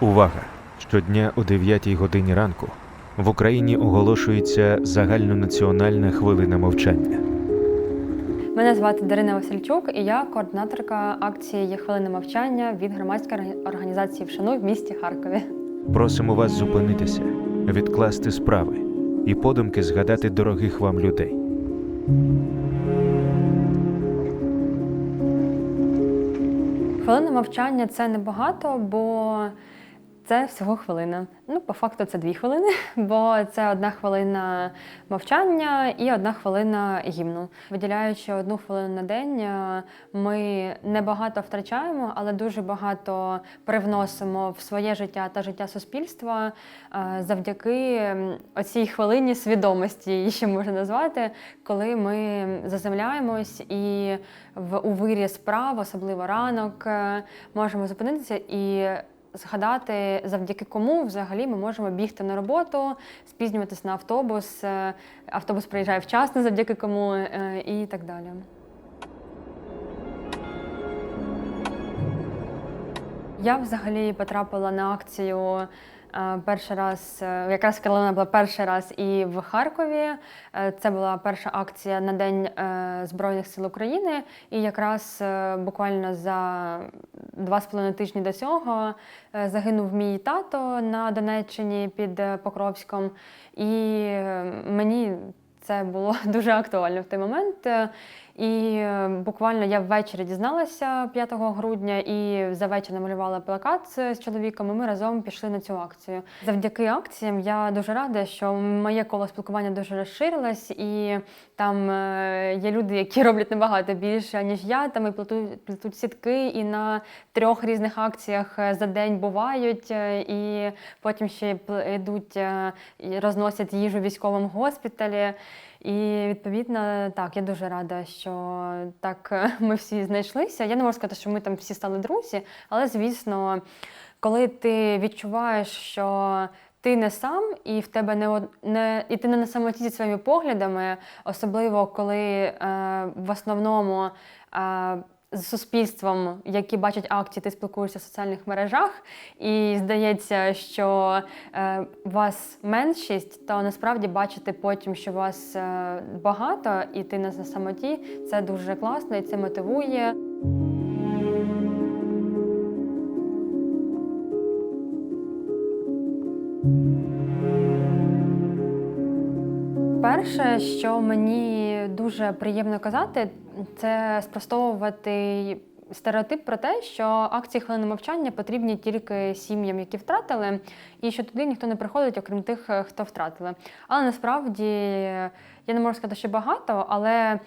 Увага! Щодня о 9 годині ранку в Україні оголошується загальнонаціональна хвилина мовчання. Мене звати Дарина Васильчук, і я координаторка акції Хвилина мовчання від громадської органі- організації Вшануй в місті Харкові. Просимо вас зупинитися, відкласти справи і подумки згадати дорогих вам людей. Хвилина мовчання це небагато, бо це всього хвилина. Ну, по факту, це дві хвилини, бо це одна хвилина мовчання і одна хвилина гімну. Виділяючи одну хвилину на день, е, ми не багато втрачаємо, але дуже багато привносимо в своє життя та життя суспільства е, завдяки оцій хвилині свідомості, її ще можна назвати, коли ми заземляємось і в у вирі справ, особливо ранок, е, можемо зупинитися і згадати, завдяки кому взагалі ми можемо бігти на роботу, спізнюватись на автобус, е, автобус приїжджає вчасно, завдяки кому е, і так далі. Я взагалі потрапила на акцію перший раз, е, якраз коли була перший раз і в Харкові. Е, Це була перша акція на День е, Збройних сил України. І якраз е, буквально за два з половиною тижні до цього е, загинув мій тато на Донеччині під е, Покровськом. І е, мені це було дуже актуально в той момент. І е, буквально я ввечері дізналася 5 грудня і за вечір намалювала плакат з чоловіком. і Ми разом пішли на цю акцію. Завдяки акціям я дуже рада, що моє коло спілкування дуже розширилось, і там е, є люди, які роблять набагато більше ніж я. Там і плетуть, плетуть сітки, і на трьох різних акціях е, за день бувають, і потім ще йдуть розносять їжу в військовому госпіталі. І відповідно, так, я дуже рада, що так ми всі знайшлися. Я не можу сказати, що ми там всі стали друзі, але звісно, коли ти відчуваєш, що ти не сам, і в тебе не, не і ти не на самоті зі своїми поглядами, особливо коли е, в основному. Е, з суспільством, які бачать акції, ти спілкуєшся в соціальних мережах, і здається, що е, вас меншість, то насправді бачити потім, що вас е, багато, і ти не на самоті, це дуже класно і це мотивує. Перше, що мені дуже приємно казати, це спростовувати стереотип про те, що акції хвилини мовчання потрібні тільки сім'ям, які втратили, і що туди ніхто не приходить, окрім тих, е, хто втратили. Але насправді я не можу сказати, що багато, але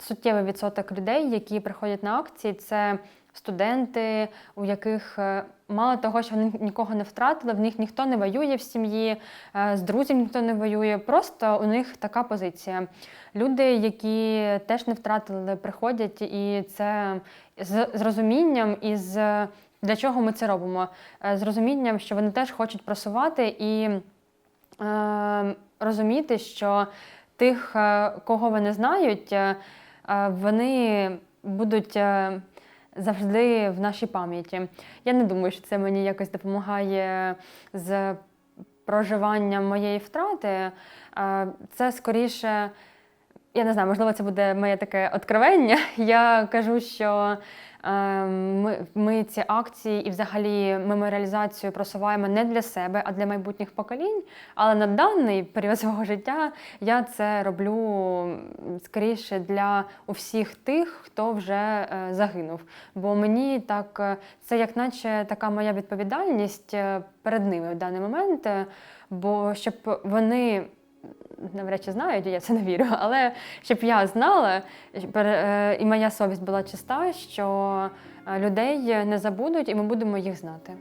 суттєвий відсоток людей, які приходять на акції, це студенти, у яких е, мало того, що вони нікого не втратили, в них ніхто не воює в сім'ї, е, з друзів ніхто не воює. Просто у них така позиція. Люди, які теж не втратили, приходять, і це з з розумінням і з для чого ми це робимо? Е, З розумінням, що вони теж хочуть просувати і е, розуміти, що тих, кого вони знають, вони будуть. Завжди в нашій пам'яті. Я не думаю, що це мені якось допомагає з проживанням моєї втрати. Е, Це скоріше, я не знаю, можливо, це буде моє таке откровення. Я кажу, що ми, ми ці акції і взагалі меморіалізацію просуваємо не для себе, а для майбутніх поколінь. Але на даний період свого життя я це роблю скоріше для усіх тих, хто вже е, загинув. Бо мені так, е, це як наче така моя відповідальність е, перед ними в даний момент, бо щоб вони навряд чи знають, я це не вірю, але щоб я знала, е, і моя совість була чиста, що е, людей не забудуть, і ми будемо їх знати.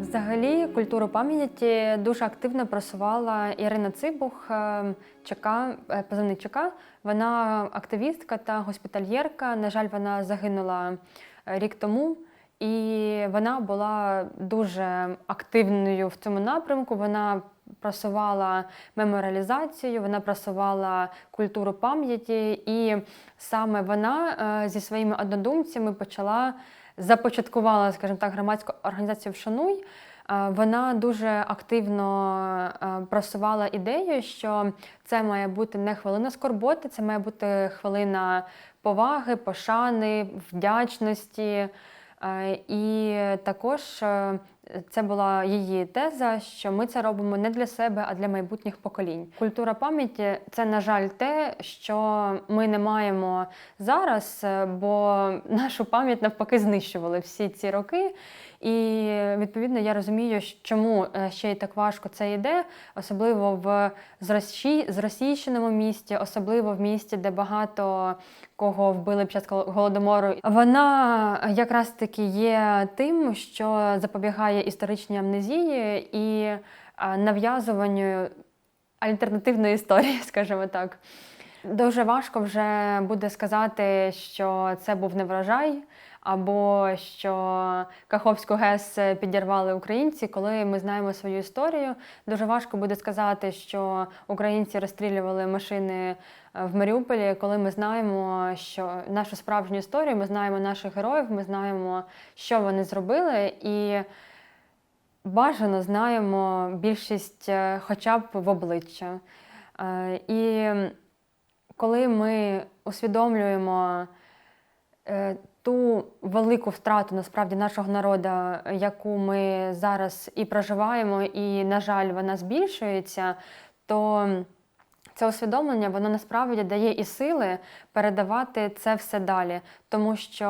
Взагалі, культуру пам'яті дуже активно просувала Ірина Цибух, е, ЧК, е, ЧК. Вона активістка та госпітальєрка. На жаль, вона загинула е, рік тому. І вона була дуже активною в цьому напрямку. Вона просувала меморіалізацію, вона просувала культуру пам'яті, і саме вона е, зі своїми однодумцями почала започаткувала, скажімо так, громадську організацію Вшануй. Е, Вона дуже активно е, просувала ідею, що це має бути не хвилина скорботи, це має бути хвилина поваги, пошани, вдячності. Е, І також це була її теза, що ми це робимо не для себе, а для майбутніх поколінь. Культура пам'яті це, на жаль, те, що ми не маємо зараз, бо нашу пам'ять навпаки знищували всі ці роки. І відповідно я розумію, чому е, ще й так важко це йде, особливо в зросі- зросійщеному місті, особливо в місті, де багато кого вбили під час голодомору. Вона якраз таки є тим, що запобігає історичній амнезії і е, нав'язуванню альтернативної історії, скажімо так. Дуже важко вже буде сказати, що це був не врожай, або що Каховську ГЕС підірвали українці, коли ми знаємо свою історію. Дуже важко буде сказати, що українці розстрілювали машини е, в Маріуполі, коли ми знаємо, що нашу справжню історію, ми знаємо наших героїв, ми знаємо, що вони зробили, і бажано знаємо більшість е, хоча б в обличчя. Е, І коли ми усвідомлюємо е, ту велику втрату насправді нашого народу, яку ми зараз і проживаємо, і, на жаль, вона збільшується, то це усвідомлення воно насправді дає і сили передавати це все далі. Тому що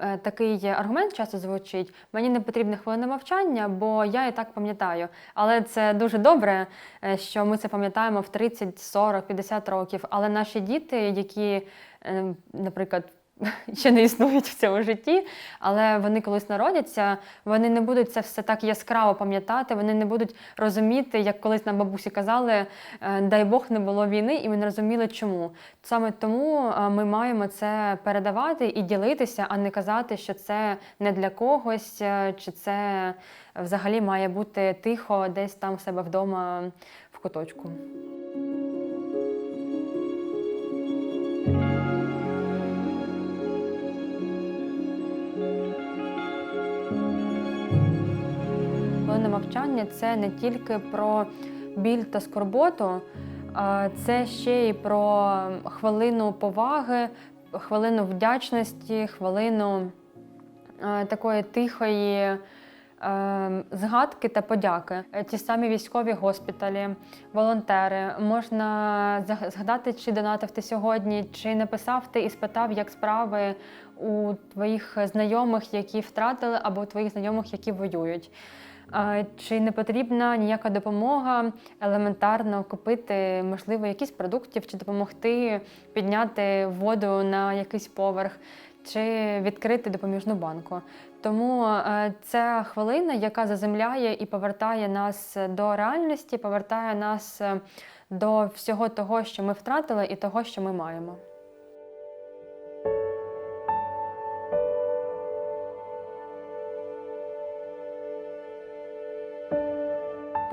е, такий аргумент часто звучить: мені не потрібна хвилина мовчання, бо я і так пам'ятаю. Але це дуже добре, е, що ми це пам'ятаємо в 30, 40, 50 років. Але наші діти, які, е, наприклад, ще не існують в цьому житті, але вони колись народяться, вони не будуть це все так яскраво пам'ятати, вони не будуть розуміти, як колись нам бабусі казали, е, дай Бог не було війни, і ми не розуміли, чому. Саме тому е, ми маємо це передавати і ділитися, а не казати, що це не для когось, е, чи це взагалі має бути тихо десь там в себе вдома в куточку. Хвилина мовчання це не тільки про біль та скорботу, це ще й про хвилину поваги, хвилину вдячності, хвилину е, такої тихої е, згадки та подяки. Е, Ті самі військові госпіталі, волонтери. Можна згадати, чи донатив ти сьогодні, чи написав ти і спитав, як справи у твоїх знайомих, які втратили, або у твоїх знайомих, які воюють. Чи не потрібна ніяка допомога елементарно купити, можливо, якісь продуктів, чи допомогти підняти воду на якийсь поверх, чи відкрити допоміжну банку. Тому це хвилина, яка заземляє і повертає нас до реальності, повертає нас е, до всього того, що ми втратили, і того, що ми маємо.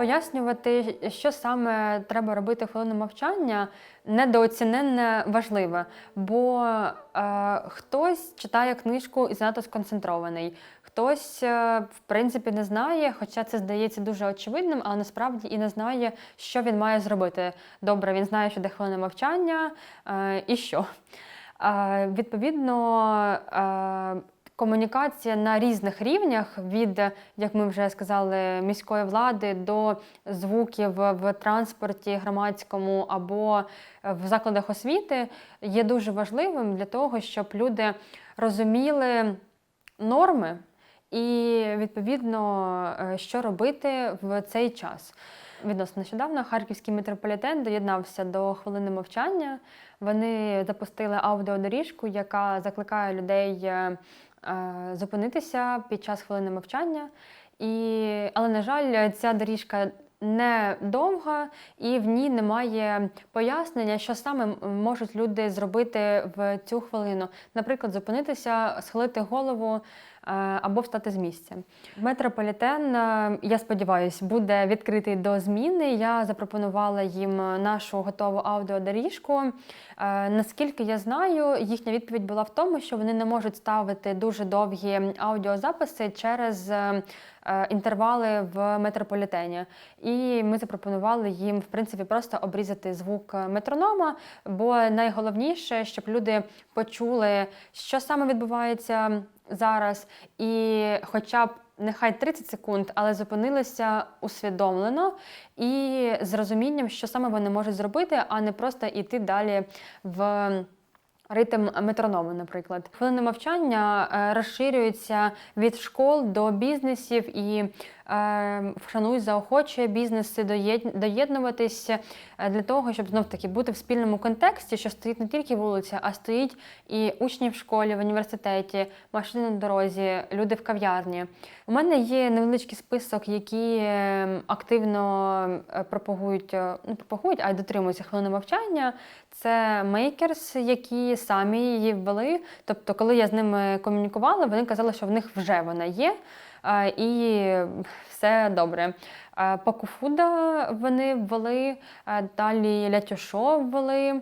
Пояснювати, що саме треба робити в хвилину мовчання, недооціненне важливе, бо е, хтось читає книжку і занадто сконцентрований, хтось, е, в принципі, не знає, хоча це здається дуже очевидним, але насправді і не знає, що він має зробити. Добре, він знає, що де хвилина мовчання, е, і що. Е, відповідно, комунікація на різних рівнях від, як ми вже сказали, міської влади до звуків в транспорті громадському або в закладах освіти є дуже важливим для того, щоб люди розуміли норми і відповідно, е, що робити в цей час. Відносно нещодавно харківський метрополітен доєднався до хвилини мовчання. Вони запустили аудіодоріжку, яка закликає людей е, зупинитися під час хвилини мовчання. І, але, на жаль, ця доріжка не довга і в ній немає пояснення, що саме можуть люди зробити в цю хвилину. Наприклад, зупинитися, схилити голову, або встати з місця. Метрополітен, е, я сподіваюся, буде відкритий до зміни. Я запропонувала їм нашу готову аудіодоріжку. Е, Наскільки я знаю, їхня відповідь була в тому, що вони не можуть ставити дуже довгі аудіозаписи через е, е, інтервали в метрополітені. І ми запропонували їм, в принципі, просто обрізати звук метронома, бо найголовніше, щоб люди почули, що саме відбувається зараз, і хоча б нехай 30 секунд, але зупинилися усвідомлено і з розумінням, що саме вони можуть зробити, а не просто йти далі в. Ритм метроному, наприклад, хвилини мовчання е, розширюються від школ до бізнесів і е, вшануй заохочує бізнеси доєд- доєднуватись е, для того, щоб знов таки бути в спільному контексті, що стоїть не тільки вулиця, а стоїть і учні в школі, в університеті, машини на дорозі, люди в кав'ярні. У мене є невеличкий список, які е, активно е, пропагують, е, ну, пропагують, а й дотримуються хвилини мовчання. Це мейкерс, які самі її ввели. Тобто, коли я з ними комунікувала, вони казали, що в них вже вона є. І все добре. Пакуфуда вони ввели, далі Лятюшо ввели.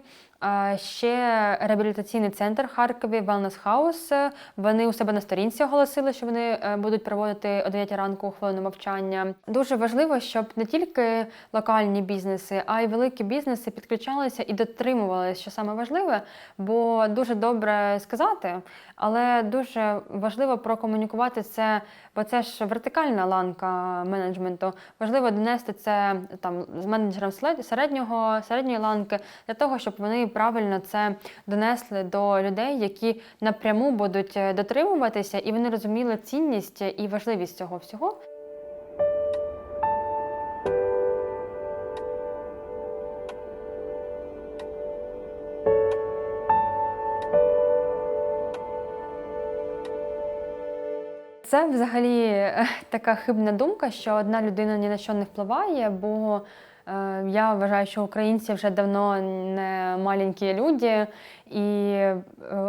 Ще реабілітаційний центр в Харкові, Wellness House. Вони у себе на сторінці оголосили, що вони е, будуть проводити о 9 ранку хвилину мовчання. Дуже важливо, щоб не тільки локальні бізнеси, а й великі бізнеси підключалися і дотримувалися, що саме важливе, бо дуже добре сказати, але дуже важливо прокомунікувати це, бо це ж вертикальна ланка менеджменту. Важливо донести це там з менеджером середнього середньої ланки для того, щоб вони правильно це донесли до людей, які напряму будуть е, дотримуватися, і вони розуміли цінність і важливість цього всього. Це взагалі е, така хибна думка, що одна людина ні на що не впливає, бо я вважаю, що українці вже давно не маленькі люди, і е,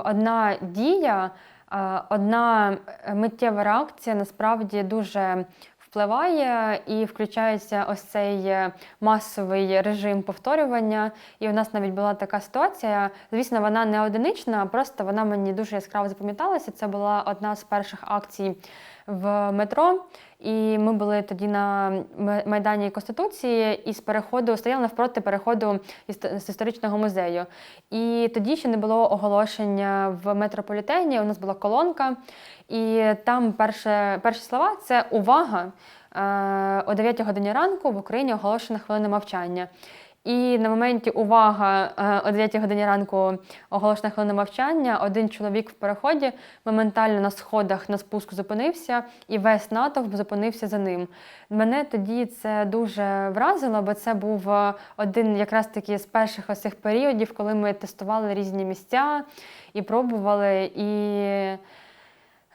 одна дія, е, одна миттєва реакція насправді дуже впливає і включається ось цей е, масовий режим повторювання. І у нас навіть була така ситуація. Звісно, вона не одинична, просто вона мені дуже яскраво запам'яталася. Це була одна з перших акцій в метро. І ми були тоді на Майдані Конституції і з переходу стояли навпроти переходу з історичного музею. І тоді ще не було оголошення в метрополітені. У нас була колонка, і там перше, перші слова це увага. Е, О 9 годині ранку в Україні оголошена хвилина мовчання. І на моменті увага е, о 9 годині ранку оголошена хвилина мовчання. Один чоловік в переході моментально на сходах на спуску зупинився, і весь натовп зупинився за ним. Мене тоді це дуже вразило, бо це був е, один якраз таки з перших ось цих періодів, коли ми тестували різні місця і пробували. І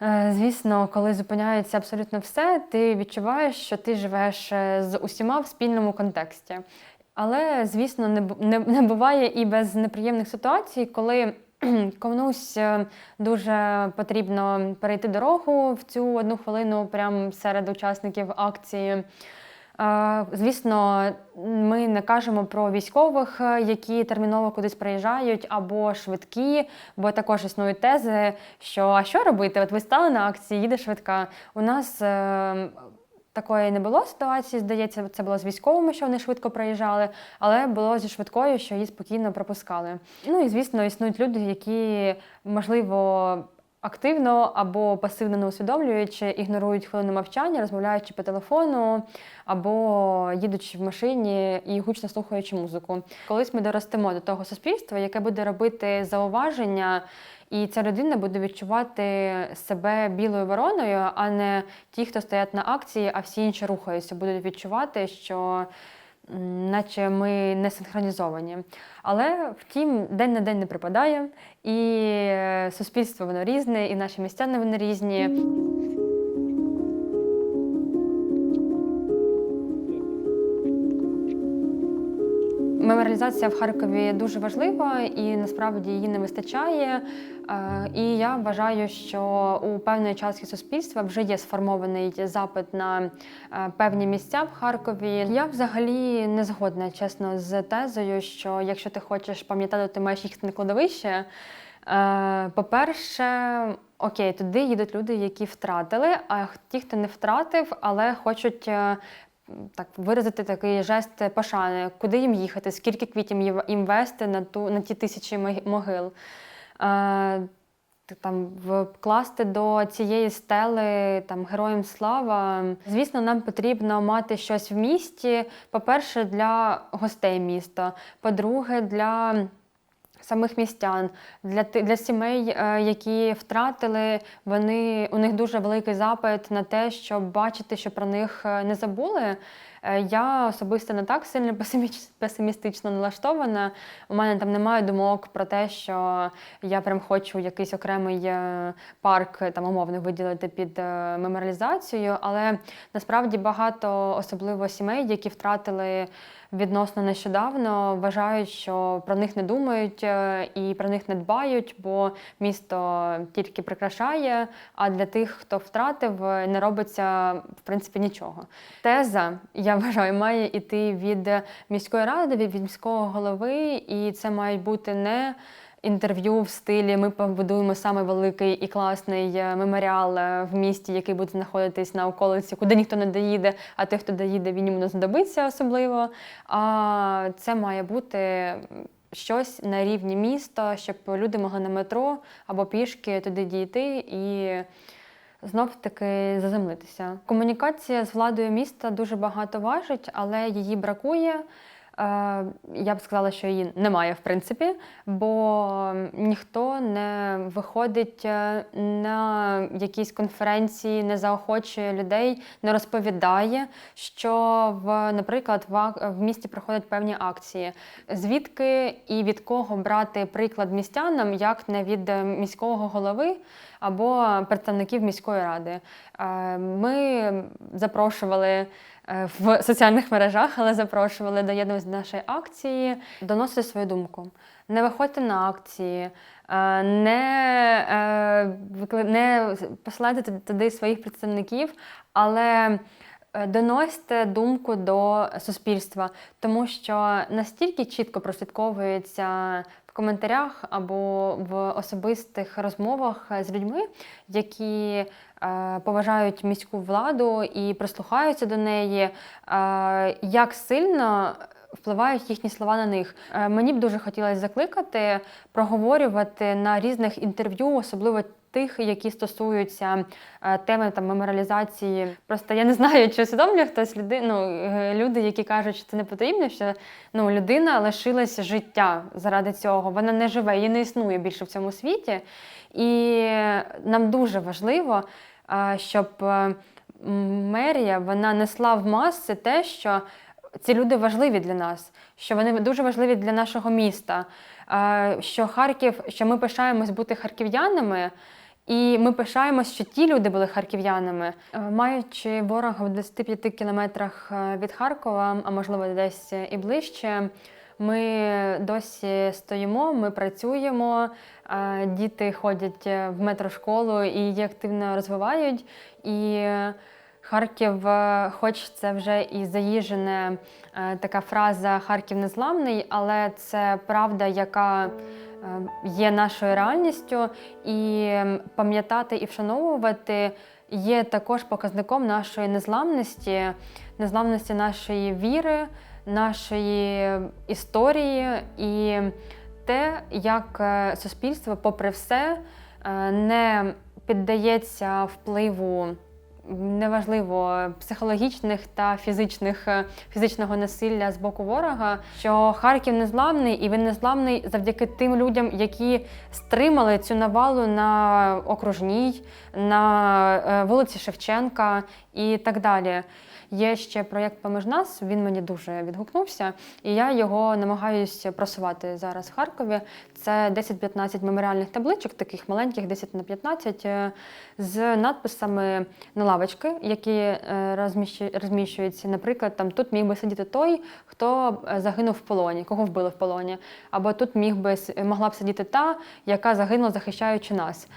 Е, Звісно, коли зупиняється абсолютно все, ти відчуваєш, що ти живеш з усіма в спільному контексті. Але, звісно, не, не, не буває і без неприємних ситуацій, коли комусь е, дуже потрібно перейти дорогу в цю одну хвилину прямо серед учасників акції. Е, Звісно, ми не кажемо про військових, е, які терміново кудись приїжджають, або швидкі, бо також існують тези, що а що робити? От ви стали на акції, їде швидка. У нас такої не було ситуації, здається, це було з військовими, що вони швидко приїжджали, але було зі швидкою, що її спокійно пропускали. Ну і звісно, існують люди, які можливо. Активно або пасивно не усвідомлюючи, ігнорують хвилину мовчання, розмовляючи по телефону, або їдучи в машині і гучно слухаючи музику. Колись ми доростемо до того суспільства, яке буде робити зауваження, і ця людина буде відчувати себе білою вороною, а не ті, хто стоять на акції, а всі інші рухаються, будуть відчувати, що наче ми не синхронізовані. Але втім, день на день не припадає, і е, суспільство воно різне, і наші містяни вони різні. Меморіалізація в Харкові дуже важлива і насправді її не вистачає. Е, І я вважаю, що у певної частки суспільства вже є сформований запит на е, певні місця в Харкові. Я взагалі не згодна, чесно, з тезою, що якщо ти хочеш пам'ятати, ти маєш їхати на кладовище. Е, По-перше, окей, туди їдуть люди, які втратили, а ті, хто не втратив, але хочуть так виразити такий жест пошани, куди їм їхати, скільки квітів їм- вести на ту на ті тисячі могил. Е, т- Там вкласти до цієї стели там героям слава. Звісно, нам потрібно мати щось в місті. По-перше, для гостей міста. По-друге, для самих містян, для, для сімей, е, які втратили, вони, у них дуже великий запит на те, щоб бачити, що про них е, не забули. Е, Я особисто не так сильно песимістично налаштована. У мене там немає думок про те, що я прям хочу якийсь окремий е, парк там умовно виділити під е, меморіалізацію. Але насправді багато, особливо сімей, які втратили відносно нещодавно, вважають, що про них не думають і про них не дбають, бо місто тільки прикрашає, а для тих, хто втратив, не робиться в принципі нічого. Теза, я вважаю, має йти від міської ради, від міського голови, і це мають бути не. Інтерв'ю в стилі ми побудуємо саме великий і класний е, меморіал е, в місті, який буде знаходитись на околиці, куди ніхто не доїде, а той, хто доїде, він йому не знадобиться особливо. А це має бути щось на рівні міста, щоб люди могли на метро або пішки туди дійти і знов таки заземлитися. Комунікація з владою міста дуже багато важить, але її бракує. Е, Я б сказала, що її немає в принципі, бо ніхто не виходить е, на якісь конференції, не заохочує людей, не розповідає, що в, наприклад, в, місті проходять певні акції. Звідки і від кого брати приклад містянам, як не від міського голови або представників міської ради. Е, Ми запрошували в соціальних мережах, але запрошували доєднуватися до нашої акції, доносити свою думку. Не виходьте на акції, е, не, е, не посилайте туди- своїх представників, але е, доносьте думку до суспільства, тому що настільки чітко прослідковується в коментарях або в особистих розмовах з людьми, які е, поважають міську владу і прислухаються до неї, е, як сильно впливають їхні слова на них. Е, Мені б дуже хотілося закликати, проговорювати на різних інтерв'ю, особливо тих, які стосуються е, теми там меморіалізації. Просто я не знаю, чи усвідомлює хтось люди, ну, е, люди, які кажуть, що це не потрібно, що ну, людина лишилася життя заради цього. Вона не живе, її не існує більше в цьому світі. І нам дуже важливо, е, щоб мерія вона несла в маси те, що ці люди важливі для нас, що вони дуже важливі для нашого міста. Що Харків, що ми пишаємось бути харків'янами, і ми пишаємось, що ті люди були харків'янами. Е, Маючи ворога в 25 кілометрах е, від Харкова, а можливо десь і ближче. Ми досі стоїмо, ми працюємо, е, діти ходять в метрошколу і її активно розвивають. І Харків, хоч це вже і заїжджена така фраза Харків незламний, але це правда, яка є нашою реальністю, і пам'ятати і вшановувати є також показником нашої незламності, незламності нашої віри, нашої історії. І те, як е, суспільство, попри все, е, не піддається впливу неважливо психологічних та фізичних е, фізичного насилля з боку ворога, що Харків незламний, і він незламний завдяки тим людям, які стримали цю навалу на окружній, на е, вулиці Шевченка і так далі. Є ще проєкт Поміж нас. Він мені дуже відгукнувся, і я його намагаюся просувати зараз в Харкові. Це 10-15 меморіальних табличок, таких маленьких, 10 на 15, е, з надписами на лавочки, які е, розміщуються. Наприклад, там тут міг би сидіти той, хто е, загинув в полоні, кого вбили в полоні. Або тут міг би могла б сидіти та, яка загинула, захищаючи нас.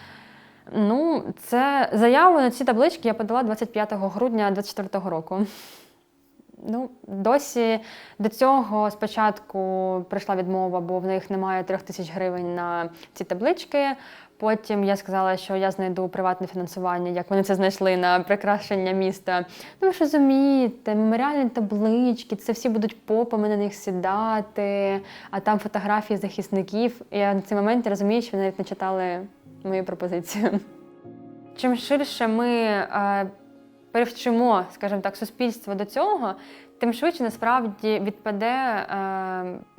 Ну, це заяву на ці таблички я подала 25 грудня 2024 року. Ну, досі до цього спочатку прийшла відмова, бо в них немає трьох тисяч гривень на ці таблички. Потім я сказала, що я знайду приватне фінансування, як вони це знайшли на прикрашення міста. Ну, ви ж розумієте, меморіальні таблички, це всі будуть попами на них сідати, а там фотографії захисників. Я на цей момент розумію, що вони навіть не читали мою пропозицію. Чим ширше ми е, привчимо, скажімо так, суспільство до цього, тим швидше насправді відпаде е,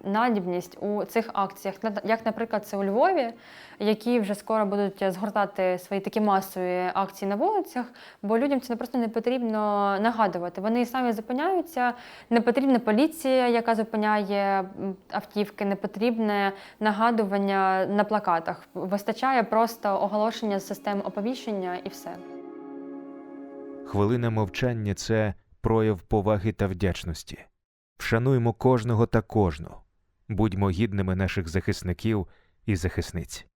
надібність у цих акціях. Як, наприклад, це у Львові, які вже скоро будуть згортати свої такі масові акції на вулицях, бо людям це просто не потрібно нагадувати. Вони самі зупиняються. Не потрібна поліція, яка зупиняє автівки, не потрібне нагадування на плакатах. Вистачає просто оголошення з систем оповіщення і все. Хвилина мовчання це прояв поваги та вдячності. Вшануймо кожного та кожну. Будьмо гідними наших захисників і захисниць.